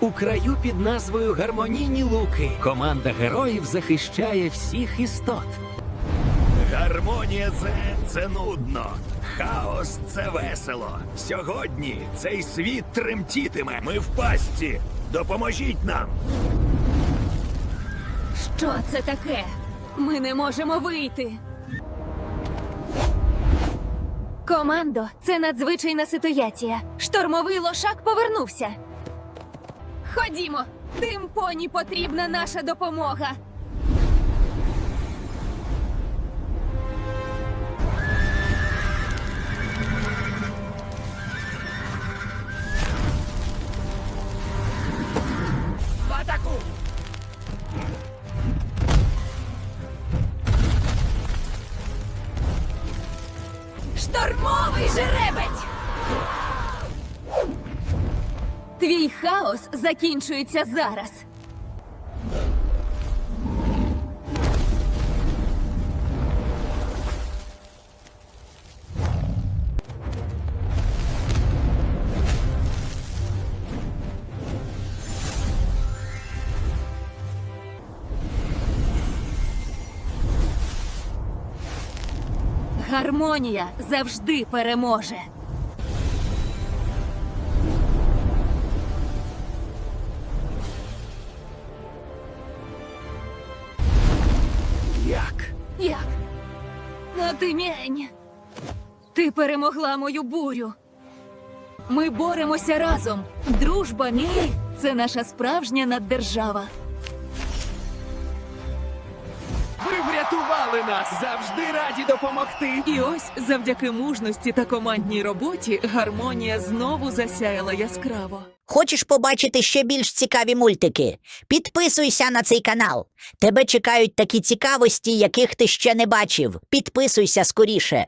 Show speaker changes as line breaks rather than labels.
У краю під назвою Гармонійні луки команда героїв захищає всіх істот.
Гармонія це, це нудно. Хаос це весело. Сьогодні цей світ тремтітиме. Ми в пастці. Допоможіть нам.
Що це таке? Ми не можемо вийти. Командо, це надзвичайна ситуація. Штормовий лошак повернувся. Ходімо, тим поні потрібна наша допомога. Штормовий жеребець! Твій хаос закінчується зараз. Гармонія завжди переможе.
Як?
Як? Натимінь! Ти перемогла мою бурю. Ми боремося разом. Дружба мій це наша справжня наддержава.
Ви врятували нас! Завжди раді допомогти!
І ось завдяки мужності та командній роботі гармонія знову засяяла яскраво.
Хочеш побачити ще більш цікаві мультики? Підписуйся на цей канал. Тебе чекають такі цікавості, яких ти ще не бачив. Підписуйся скоріше.